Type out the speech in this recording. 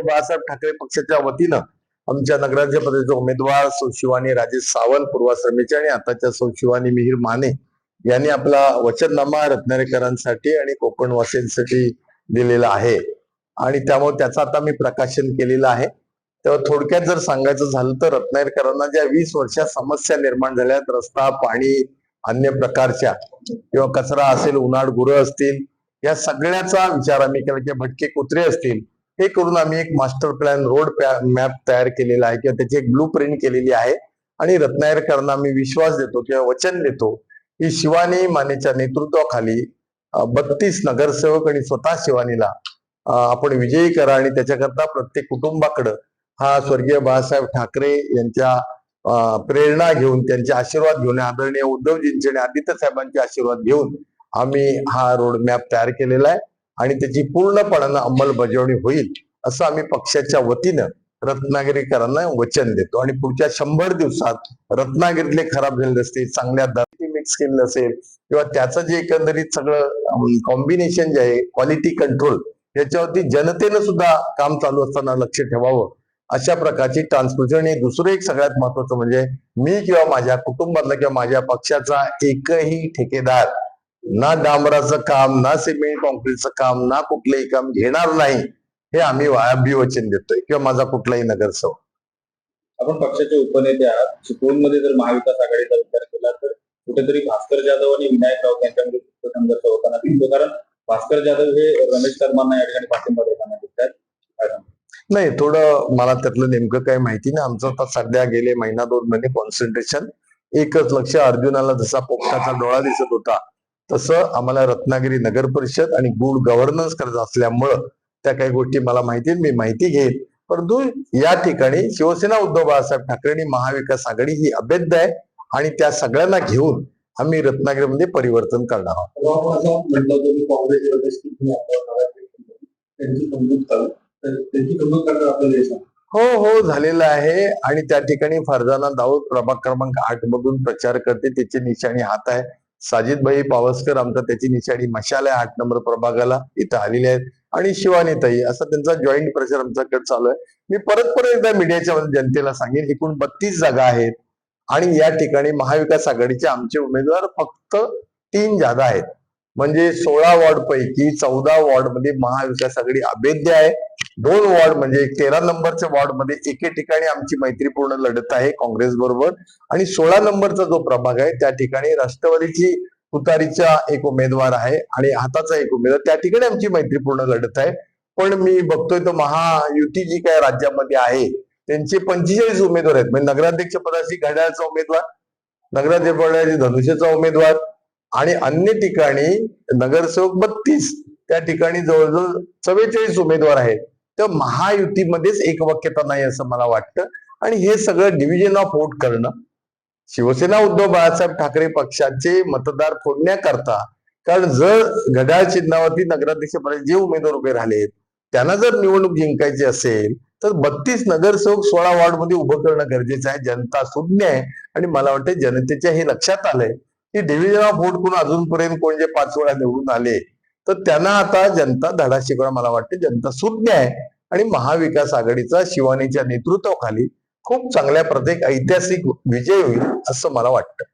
बाळासाहेब ठाकरे पक्षाच्या वतीनं आमच्या नगराध्यपदाचे उमेदवार सौ शिवानी राजेश सावंत पूर्वाश्रमीचे आणि आताच्या सौ शिवानी मिहीर माने यांनी आपला वचननामा रत्नारेकरांसाठी आणि कोकणवासीयांसाठी दिलेला आहे. आणि त्यामुळे त्याचं आता मी प्रकाशन केलेलं आहे. तेव्हा थोडक्यात जर सांगायचं झालं तर रत्नागिरीकरांना ज्या वीस वर्षात समस्या निर्माण झाल्यात रस्ता पाणी अन्य प्रकारच्या किंवा कचरा असेल उन्हाळ गुरं असतील या सगळ्याचा विचार आम्ही केला. किंवा भटके कुत्रे असतील हे करून आम्ही एक मास्टर प्लॅन रोड मॅप तयार केलेला आहे किंवा त्याची एक ब्लू प्रिंट केलेली आहे. आणि रत्नागिरकरांना आम्ही विश्वास देतो किंवा वचन देतो की शिवानी मानेच्या नेतृत्वाखाली बत्तीस नगरसेवक आणि स्वतः शिवानीला आपण विजयी करा आणि त्याच्याकरता प्रत्येक कुटुंबाकडं हा स्वर्गीय बाळासाहेब ठाकरे यांच्या प्रेरणा घेऊन त्यांचे आशीर्वाद घेऊन आदरणीय उद्धवजींचे आणि आदित्य साहेबांचे आशीर्वाद घेऊन आम्ही हा रोड मॅप तयार केलेला आहे. आणि त्याची पूर्णपणानं अंमलबजावणी होईल असं आम्ही पक्षाच्या वतीनं रत्नागिरीकरांना वचन देतो. आणि पुढच्या शंभर दिवसात रत्नागिरीतले खराब झालेले असतील चांगल्या दराची मिक्स केलेलं असेल किंवा त्याचं जे एकंदरीत सगळं कॉम्बिनेशन जे आहे क्वालिटी कंट्रोल याच्यावरती जनतेनं सुद्धा काम चालू असताना लक्ष ठेवावं अशा प्रकारची ट्रान्सपोर्टेशन आणि दुसरं एक सगळ्यात महत्वाचं म्हणजे मी किंवा माझ्या कुटुंबातला किंवा माझ्या पक्षाचा एकही ठेकेदार ना डांबराचं काम ना सिमेंट कॉन्क्रीटचं काम ना कुठलंही काम घेणार नाही हे आम्ही अभिवचन देतोय किंवा माझा कुठलाही नगरसेवक. आपण पक्षाचे उपनेते आहात. चिपळूणमध्ये जर महाविकास आघाडीचा विचार केला तर कुठेतरी भास्कर जाधव आणि विनायक राऊत यांच्यामध्ये संघर्ष होताना दिसतो. कारण भास्कर जाधव हे रमेश शर्मांना या ठिकाणी पाठिंबा देताना दिसतात? नाही थोडं मला त्यातलं नेमकं काही माहिती नाही. आमचं आता सध्या गेले महिना दोन महिने कॉन्सन्ट्रेशन एकच लक्ष अर्जुनाला जसा पोपटाचा डोळा दिसत होता तसं आम्हाला रत्नागिरी नगर परिषद आणि गुड गव्हर्नन्स करत असल्यामुळं त्या काही गोष्टी मला माहिती आहेत, मी माहिती घेईन. परंतु या ठिकाणी शिवसेना उद्धव बाळासाहेब ठाकरे आणि महाविकास आघाडी ही अभेद्य आहे आणि त्या सगळ्यांना घेऊन आम्ही रत्नागिरीमध्ये परिवर्तन करणार आहोत. हे. हो हो झालेलं आहे आणि त्या ठिकाणी फरजाना दाऊद प्रभाग क्रमांक आठ मधून प्रचार करते त्याची निशाणी हात आहे. साजिदभाई पावसकर आमचा त्याची निशाणी मशाल आहे आठ नंबर प्रभागाला इथं आलेले आहेत. आणि शिवानीताई असा त्यांचा जॉईंट प्रचार आमच्याकडे चालू आहे. मी परत परत एकदा मीडियाच्या जनतेला सांगेन एकूण बत्तीस जागा आहेत. आणि या ठिकाणी महाविकास आघाडीचे आमचे उमेदवार फक्त तीन जागा आहेत. म्हणजे सोळा वॉर्ड पैकी चौदा वॉर्डमध्ये महाविकास आघाडी अभेद्य आहे. दोन वॉर्ड म्हणजे तेरा नंबरच्या वॉर्डमध्ये एके ठिकाणी आमची मैत्रीपूर्ण लढत आहे काँग्रेस बरोबर. आणि सोळा नंबरचा जो प्रभाग आहे त्या ठिकाणी राष्ट्रवादीची उतारीचा एक उमेदवार आहे आणि हाताचा एक उमेदवार. त्या ठिकाणी आमची मैत्रीपूर्ण लढत आहे. पण मी बघतोय तो महायुती जी काय राज्यामध्ये आहे त्यांचे पंचेचाळीस उमेदवार आहेत. म्हणजे नगराध्यक्ष पदाची घड्याळचा उमेदवार नगराध्यक्ष पदाची धनुष्याचा उमेदवार आणि अन्य ठिकाणी नगरसेवक बत्तीस. त्या ठिकाणी जवळजवळ चव्वेचाळीस उमेदवार आहेत. तर महायुतीमध्येच एकवाक्यता नाही असं मला वाटतं. आणि हे सगळं डिव्हिजन ऑफ वोट करणं शिवसेना उद्धव बाळासाहेब ठाकरे पक्षाचे मतदार फोडण्याकरता कारण जर घड्याळ चिन्हावरती नगराध्यक्षपदाचे जे उमेदवार उभे राहिलेत त्यांना जर निवडणूक जिंकायची असेल तर बत्तीस नगरसेवक सोळा वॉर्डमध्ये उभं करणं गरजेचं आहे. जनता सुज्ञ आहे. आणि मला वाटतं जनतेच्या हे लक्षात आलंय की डिव्हिजन ऑफ वोट करून अजूनपर्यंत कोण जे पाच वेळा निवडून आले तर त्यांना आता जनता धडा शिकवणं मला वाटते जनता सुज्ञ आहे. आणि महाविकास आघाडीचा शिवानीच्या नेतृत्वाखाली खूप चांगल्या प्रत्येक ऐतिहासिक विजय होईल असं मला वाटतं.